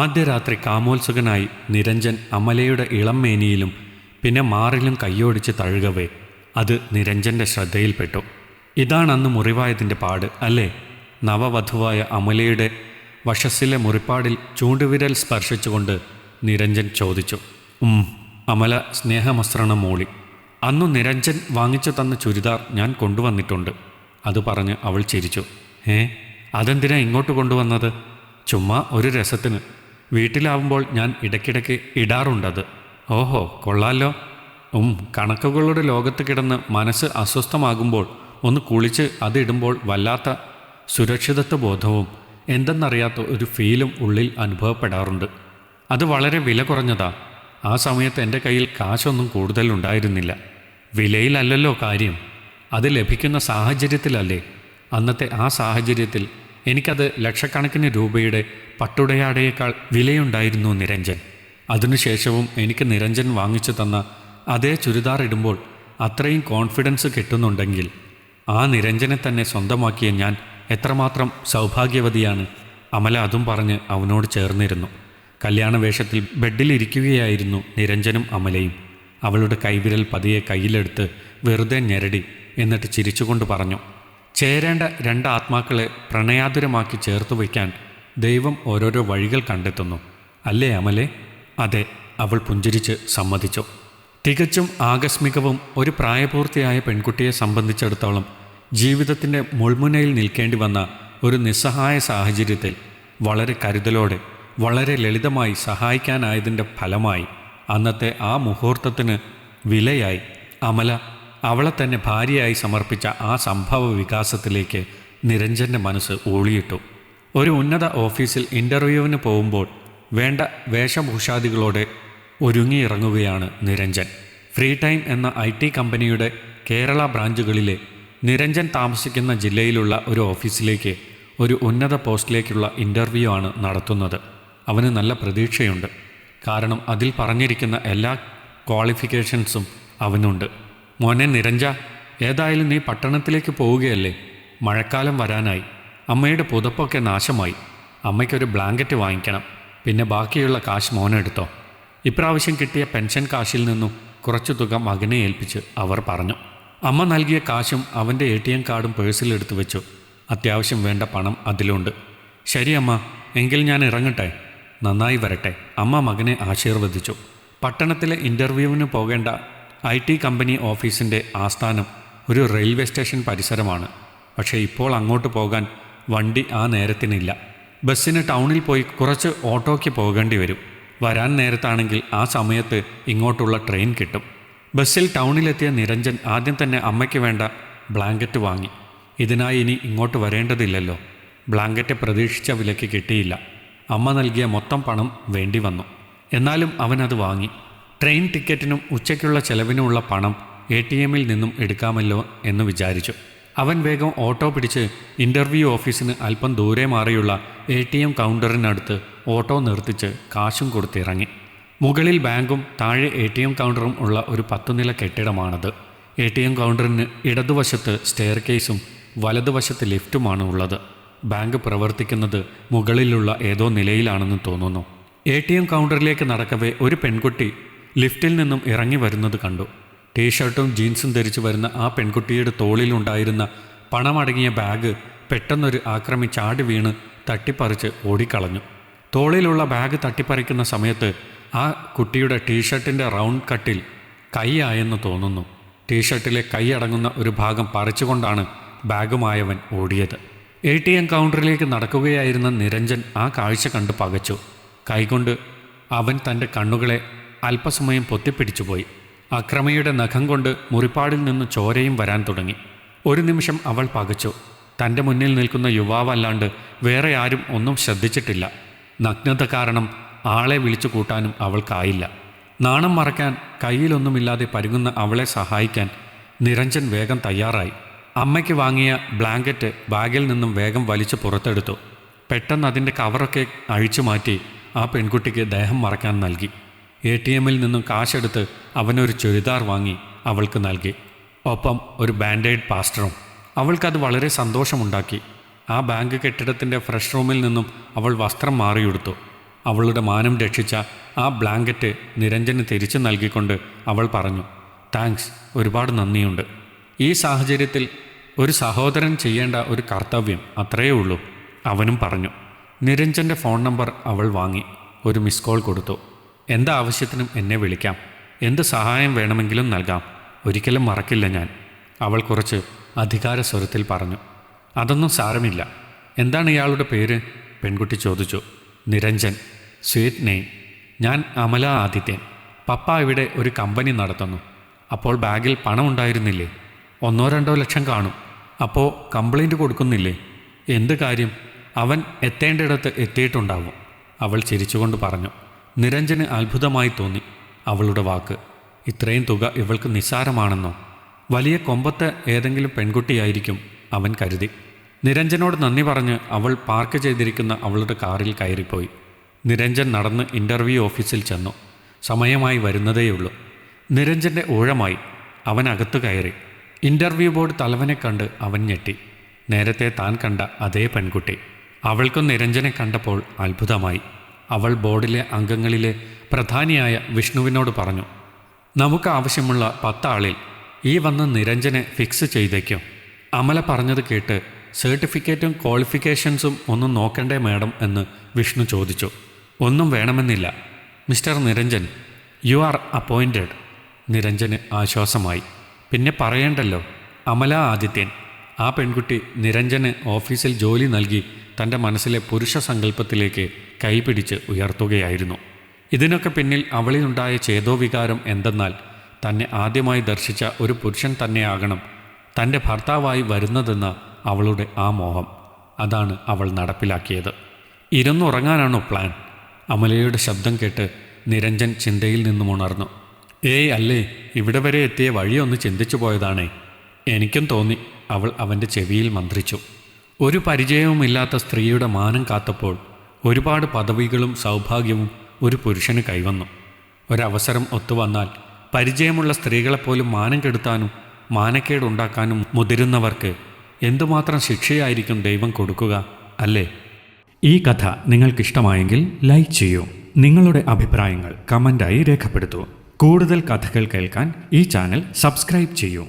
ആദ്യ രാത്രി കാമോത്സുകനായി നിരഞ്ജൻ അമലയുടെ ഇളം മേനിയിലും പിന്നെ മാറിലും കയ്യോടിച്ച് തഴുകവേ. അത് നിരഞ്ജന്റെ ശ്രദ്ധയിൽപ്പെട്ടു. ഇതാണ് അന്ന് മുറിവായതിന്റെ പാട് അല്ലേ? നവവധുവായ അമലയുടെ വശസ്സിലെ മുറിപ്പാടിൽ ചൂണ്ടുവിരൽ സ്പർശിച്ചുകൊണ്ട് നിരഞ്ജൻ ചോദിച്ചു. ഉം അമല സ്നേഹമസ്രണം മൂളി. അന്നു നിരഞ്ജൻ വാങ്ങിച്ചു തന്ന ചുരിദാർ ഞാൻ കൊണ്ടുവന്നിട്ടുണ്ട്. അത് പറഞ്ഞ് അവൾ ചിരിച്ചു. ഏ അതെന്തിനാ ഇങ്ങോട്ട് കൊണ്ടുവന്നത്? ചുമ്മാ ഒരു രസത്തിന്. വീട്ടിലാവുമ്പോൾ ഞാൻ ഇടയ്ക്കിടയ്ക്ക് ഇടാറുണ്ടത് ഓഹോ കൊള്ളാലോ. ഉം കണക്കുകളുടെ ലോകത്ത് കിടന്ന് മനസ്സ് അസ്വസ്ഥമാകുമ്പോൾ ഒന്ന് കുളിച്ച് അതിടുമ്പോൾ വല്ലാത്ത സുരക്ഷിതത്വ ബോധവും എന്തെന്നറിയാത്ത ഒരു ഫീലും ഉള്ളിൽ അനുഭവപ്പെടാറുണ്ട്. അത് വളരെ വില കുറഞ്ഞതാ. ആ സമയത്ത് എന്റെ കയ്യിൽ കാശൊന്നും കൂടുതലുണ്ടായിരുന്നില്ല. വിലയിലല്ലല്ലോ കാര്യം. അത് ലഭിക്കുന്ന സാഹചര്യത്തിലല്ലേ. അന്നത്തെ ആ സാഹചര്യത്തിൽ എനിക്കത് ലക്ഷക്കണക്കിന് രൂപയുടെ പട്ടുടയാടയേക്കാൾ വിലയുണ്ടായിരുന്നു നിരഞ്ജൻ. അതിനുശേഷവും എനിക്ക് നിരഞ്ജൻ വാങ്ങിച്ചു തന്ന അതേ ചുരിദാർ ഇടുമ്പോൾ അത്രയും കോൺഫിഡൻസ് കിട്ടുന്നുണ്ടെങ്കിൽ ആ നിരഞ്ജനെ തന്നെ സ്വന്തമാക്കിയ ഞാൻ എത്രമാത്രം സൗഭാഗ്യവതിയാണ് അമല അതും പറഞ്ഞ് അവനോട് ചേർന്നിരുന്നു. കല്യാണ വേഷത്തിൽ ബെഡിലിരിക്കുകയായിരുന്നു നിരഞ്ജനും അമലയും. അവളുടെ കൈവിരൽ പതിയെ കയ്യിലെടുത്ത് വെറുതെ ഞെരടി എന്നിട്ട് ചിരിച്ചുകൊണ്ട് പറഞ്ഞു ചേരേണ്ട രണ്ട് ആത്മാക്കളെ പ്രണയാതുരമാക്കി ചേർത്തു വയ്ക്കാൻ ദൈവം ഓരോരോ വഴികൾ കണ്ടെത്തുന്നു. അല്ലേ അമലെ? അതെ അവൾ പുഞ്ചിരിച്ച് സമ്മതിച്ചു. തികച്ചും ആകസ്മികവും ഒരു പ്രായപൂർത്തിയായ പെൺകുട്ടിയെ സംബന്ധിച്ചിടത്തോളം ജീവിതത്തിന്റെ മുൾമുനയിൽ നിൽക്കേണ്ടി വന്ന ഒരു നിസ്സഹായ സാഹചര്യത്തിൽ വളരെ കരുതലോടെ വളരെ ലളിതമായി സഹായിക്കാനായതിന്റെ ഫലമായി അന്നത്തെ ആ മുഹൂർത്തത്തിന് വിലയായി അമല അവളെ തന്നെ ഭാര്യയായി സമർപ്പിച്ച ആ സംഭവ വികാസത്തിലേക്ക് നിരഞ്ജന്റെ മനസ്സ് ഊളിയിട്ടു. ഒരു ഉന്നത ഓഫീസിൽ ഇന്റർവ്യൂവിന് പോകുമ്പോൾ വേണ്ട വേഷഭൂഷാദികളോടെ ഒരുങ്ങിയിറങ്ങുകയാണ് നിരഞ്ജൻ. ഫ്രീ ടൈം എന്ന ഐ ടി കമ്പനിയുടെ കേരള ബ്രാഞ്ചുകളിലെ നിരഞ്ജൻ താമസിക്കുന്ന ജില്ലയിലുള്ള ഒരു ഓഫീസിലേക്ക് ഒരു ഉന്നത പോസ്റ്റിലേക്കുള്ള ഇന്റർവ്യൂ ആണ് നടത്തുന്നത്. അവന് നല്ല പ്രതീക്ഷയുണ്ട്. കാരണം അതിൽ പറഞ്ഞിരിക്കുന്ന എല്ലാ ക്വാളിഫിക്കേഷൻസും അവനുണ്ട്. മോനെ നിരഞ്ജ ഏതായാലും നീ പട്ടണത്തിലേക്ക് പോവുകയല്ലേ? മഴക്കാലം വരാനായി. അമ്മയുടെ പുതപ്പൊക്കെ നാശമായി. അമ്മയ്ക്കൊരു ബ്ലാങ്കറ്റ് വാങ്ങിക്കണം. പിന്നെ ബാക്കിയുള്ള കാശ് മോനെടുത്തോ ഇപ്രാവശ്യം കിട്ടിയ പെൻഷൻ കാശിൽ നിന്നും കുറച്ചു തുക മകനെ ഏൽപ്പിച്ച് അവർ പറഞ്ഞു. അമ്മ നൽകിയ കാശും അവന്റെ എ ടി എം കാർഡും പേഴ്സിലെടുത്ത് വെച്ചു. അത്യാവശ്യം വേണ്ട പണം അതിലുണ്ട്. ശരി അമ്മ എങ്കിൽ ഞാൻ ഇറങ്ങട്ടെ. നന്നായി വരട്ടെ. അമ്മ മകനെ ആശീർവദിച്ചു. പട്ടണത്തിലെ ഇന്റർവ്യൂവിന് പോകേണ്ട ഐ ടി കമ്പനി ഓഫീസിന്റെ ആസ്ഥാനം ഒരു റെയിൽവേ സ്റ്റേഷൻ പരിസരമാണ്. പക്ഷേ ഇപ്പോൾ അങ്ങോട്ട് പോകാൻ വണ്ടി ആ നേരത്തിനില്ല. ബസ്സിന് ടൗണിൽ പോയി കുറച്ച് ഓട്ടോയ്ക്ക് പോകേണ്ടി വരും. വരാൻ നേരത്താണെങ്കിൽ ആ സമയത്ത് ഇങ്ങോട്ടുള്ള ട്രെയിൻ കിട്ടും. ബസ്സിൽ ടൗണിലെത്തിയ നിരഞ്ജൻ ആദ്യം തന്നെ അമ്മയ്ക്ക് വേണ്ട ബ്ലാങ്കറ്റ് വാങ്ങി. ഇതിനായി ഇനി ഇങ്ങോട്ട് വരേണ്ടതില്ലല്ലോ. ബ്ലാങ്കറ്റ് പ്രതീക്ഷിച്ച വിലയ്ക്ക് കിട്ടിയില്ല. അമ്മ നൽകിയ മൊത്തം പണം വേണ്ടി വന്നു. എന്നാലും അവനത് വാങ്ങി. ട്രെയിൻ ടിക്കറ്റിനും ഉച്ചയ്ക്കുള്ള ചെലവിനുമുള്ള പണം എ ടി എമ്മിൽ നിന്നും എടുക്കാമല്ലോ എന്ന് വിചാരിച്ചു. അവൻ വേഗം ഓട്ടോ പിടിച്ച് ഇന്റർവ്യൂ ഓഫീസിന് അല്പം ദൂരെ മാറിയുള്ള എ ടി എം കൗണ്ടറിനടുത്ത് ഓട്ടോ നിർത്തിച്ച് കാശും കൊടുത്തിറങ്ങി. മുകളിൽ ബാങ്കും താഴെ എ ടി എം കൗണ്ടറും ഉള്ള ഒരു പത്തുനില കെട്ടിടമാണത്. എ ടി എം കൗണ്ടറിന് ഇടതുവശത്ത് സ്റ്റെയർ കേസും വലതുവശത്ത് ലിഫ്റ്റുമാണ് ഉള്ളത്. ബാങ്ക് പ്രവർത്തിക്കുന്നത് മുകളിലുള്ള ഏതോ നിലയിലാണെന്ന് തോന്നുന്നു. എ ടി എം കൗണ്ടറിലേക്ക് നടക്കവേ ഒരു പെൺകുട്ടി ലിഫ്റ്റിൽ നിന്നും ഇറങ്ങി വരുന്നത് കണ്ടു. ടീഷർട്ടും ജീൻസും ധരിച്ചു വരുന്ന ആ പെൺകുട്ടിയുടെ തോളിലുണ്ടായിരുന്ന പണമടങ്ങിയ ബാഗ് പെട്ടെന്നൊരു ആക്രമി ചാടി വീണ് തട്ടിപ്പറിച്ച് ഓടിക്കളഞ്ഞു. തോളിലുള്ള ബാഗ് തട്ടിപ്പറിക്കുന്ന സമയത്ത് ആ കുട്ടിയുടെ ടീഷർട്ടിന്റെ റൗണ്ട് കട്ടിൽ കൈയായെന്ന് തോന്നുന്നു. ടീഷർട്ടിലെ കൈയടങ്ങുന്ന ഒരു ഭാഗം പറിച്ചുകൊണ്ടാണ് ബാഗുമായവൻ ഓടിയത്. എ ടി എം കൗണ്ടറിലേക്ക് നടക്കുകയായിരുന്ന നിരഞ്ജൻ ആ കാഴ്ച കണ്ട് പകച്ചു. കൈകൊണ്ട് അവൻ തന്റെ കണ്ണുകളെ അല്പസമയം പൊത്തിപ്പിടിച്ചുപോയി. അക്രമയുടെ നഖം കൊണ്ട് മുറിപ്പാടിൽ നിന്ന് ചോരയും വരാൻ തുടങ്ങി. ഒരു നിമിഷം അവൾ പകച്ചു. തന്റെ മുന്നിൽ നിൽക്കുന്ന യുവാവല്ലാണ്ട് വേറെ ആരും ഒന്നും ശ്രദ്ധിച്ചിട്ടില്ല. നഗ്നത കാരണം ആളെ വിളിച്ചു കൂട്ടാനും അവൾക്കായില്ല. നാണം മറക്കാൻ കയ്യിലൊന്നുമില്ലാതെ പരുങ്ങുന്ന അവളെ സഹായിക്കാൻ നിരഞ്ജൻ വേഗം തയ്യാറായി. അമ്മയ്ക്ക് വാങ്ങിയ ബ്ലാങ്കറ്റ് ബാഗിൽ നിന്നും വേഗം വലിച്ചു പുറത്തെടുത്തു. പെട്ടെന്ന് അതിന്റെ കവറൊക്കെ അഴിച്ചു മാറ്റി ആ പെൺകുട്ടിക്ക് ദേഹം മറക്കാൻ നൽകി. എ ടി എമ്മിൽ നിന്നും കാശെടുത്ത് അവനൊരു ചുരിദാർ വാങ്ങി അവൾക്ക് നൽകി. ഒപ്പം ഒരു ബാൻഡേഡ് പാസ്റ്ററും. അവൾക്കത് വളരെ സന്തോഷമുണ്ടാക്കി. ആ ബാങ്ക് കെട്ടിടത്തിന്റെ ഫ്രഷ് റൂമിൽ നിന്നും അവൾ വസ്ത്രം മാറിയെടുത്തു. അവളുടെ മാനം രക്ഷിച്ച ആ ബ്ലാങ്കറ്റ് നിരഞ്ജന് തിരിച്ചു നൽകിക്കൊണ്ട് അവൾ പറഞ്ഞു താങ്ക്സ് ഒരുപാട് നന്ദിയുണ്ട്. ഈ സാഹചര്യത്തിൽ ഒരു സഹോദരൻ ചെയ്യേണ്ട ഒരു കർത്തവ്യം അത്രയേ ഉള്ളൂ അവനും പറഞ്ഞു. നിരഞ്ജന്റെ ഫോൺ നമ്പർ അവൾ വാങ്ങി ഒരു മിസ് കോൾ കൊടുത്തു. എന്താവശ്യത്തിനും എന്നെ വിളിക്കാം. എന്ത് സഹായം വേണമെങ്കിലും നൽകാം. ഒരിക്കലും മറക്കില്ല ഞാൻ. അവൾ കുറച്ച് അധികാര സ്വരത്തിൽ പറഞ്ഞു. അതൊന്നും സാരമില്ല. എന്താണ് ഇയാളുടെ പേര്? പെൺകുട്ടി ചോദിച്ചു. നിരഞ്ജൻ. Sweet name. ഞാൻ അമല ആദിത്യൻ. പപ്പ ഇവിടെ ഒരു കമ്പനി നടത്തുന്നു. അപ്പോൾ ബാഗിൽ പണം ഉണ്ടായിരുന്നില്ലേ? ഒന്നോ രണ്ടോ ലക്ഷം കാണും. അപ്പോൾ കംപ്ലൈന്റ് കൊടുക്കുന്നില്ലേ? എന്ത് കാര്യം? അവൻ എത്തേണ്ടിടത്ത് എത്തിയിട്ടുണ്ടാവും. അവൾ ചിരിച്ചുകൊണ്ട് പറഞ്ഞു. നിരഞ്ജന് അത്ഭുതമായി തോന്നി അവളുടെ വാക്ക്. ഇത്രയും തുക ഇവൾക്ക് നിസ്സാരമാണെന്നോ? വലിയ കൊമ്പത്തെ ഏതെങ്കിലും പെൺകുട്ടിയായിരിക്കും അവൻ കരുതി. നിരഞ്ജനോട് നന്ദി പറഞ്ഞ് അവൾ പാർക്ക് ചെയ്തിരിക്കുന്ന അവളുടെ കാറിൽ കയറിപ്പോയി. നിരഞ്ജൻ നടന്ന് ഇന്റർവ്യൂ ഓഫീസിൽ ചെന്നു. സമയമായി വരുന്നതേയുള്ളൂ. നിരഞ്ജന്റെ ഊഴമായി അവൻ അകത്തു കയറി. ഇന്റർവ്യൂ ബോർഡ് തലവനെ കണ്ട് അവൻ ഞെട്ടി. നേരത്തെ താൻ കണ്ട അതേ പെൺകുട്ടി. അവൾക്കും നിരഞ്ജനെ കണ്ടപ്പോൾ അത്ഭുതമായി. അവൾ ബോർഡിലെ അംഗങ്ങളിലെ പ്രധാനിയായ വിഷ്ണുവിനോട് പറഞ്ഞു നമുക്ക് ആവശ്യമുള്ള പത്താളിൽ ഈ വന്ന നിരഞ്ജനെ ഫിക്സ് ചെയ്തേക്കും. അമല പറഞ്ഞത് കേട്ട് സർട്ടിഫിക്കറ്റും ക്വാളിഫിക്കേഷൻസും ഒന്നും നോക്കണ്ടേ മാഡം എന്ന് വിഷ്ണു ചോദിച്ചു. ഒന്നും വേണമെന്നില്ല. Mister Niranjan you are appointed നിരഞ്ജന് ആശ്വാസമായി. പിന്നെ പറയേണ്ടല്ലോ. അമല ആദിത്യൻ ആ പെൺകുട്ടി നിരഞ്ജന് ഓഫീസിൽ ജോലി നൽകി തന്റെ മനസ്സിലെ പുരുഷ സങ്കല്പത്തിലേക്ക് കൈപിടിച്ച് ഉയർത്തുകയായിരുന്നു. ഇതിനൊക്കെ പിന്നിൽ അവളിലുണ്ടായ ചേതോവികാരം എന്തെന്നാൽ തന്നെ ആദ്യമായി ദർശിച്ച ഒരു പുരുഷൻ തന്നെയാകണം തന്റെ ഭർത്താവായി വരുന്നതെന്ന അവളുടെ ആ മോഹം. അതാണ് അവൾ നടപ്പിലാക്കിയത്. ഇരുന്നുറങ്ങാനാണോ പ്ലാൻ? അമലയുടെ ശബ്ദം കേട്ട് നിരഞ്ജൻ ചിന്തയിൽ നിന്നും ഉണർന്നു. ഏയ് അല്ലേ ഇവിടെ വരെ എത്തിയ വഴിയൊന്ന് ചിന്തിച്ചു പോയതാണേ. എനിക്കും തോന്നി അവൾ അവന്റെ ചെവിയിൽ മന്ത്രിച്ചു. ഒരു പരിചയവുമില്ലാത്ത സ്ത്രീയുടെ മാനം കാത്തപ്പോൾ ഒരുപാട് പദവികളും സൗഭാഗ്യവും ഒരു പുരുഷന് കൈവന്നു. ഒരവസരം ഒത്തുവന്നാൽ പരിചയമുള്ള സ്ത്രീകളെപ്പോലും മാനം കെടുത്താനും മാനക്കേടുണ്ടാക്കാനും മുതിരുന്നവർക്ക് എന്തുമാത്രം ശിക്ഷയായിരിക്കും ദൈവം കൊടുക്കുക അല്ലേ? ഈ കഥ നിങ്ങൾക്കിഷ്ടമായെങ്കിൽ ലൈക്ക് ചെയ്യൂ. നിങ്ങളുടെ അഭിപ്രായങ്ങൾ കമന്റായി രേഖപ്പെടുത്തൂ. കൂടുതൽ കഥകൾ കേൾക്കാൻ ഈ ചാനൽ സബ്സ്ക്രൈബ് ചെയ്യൂ.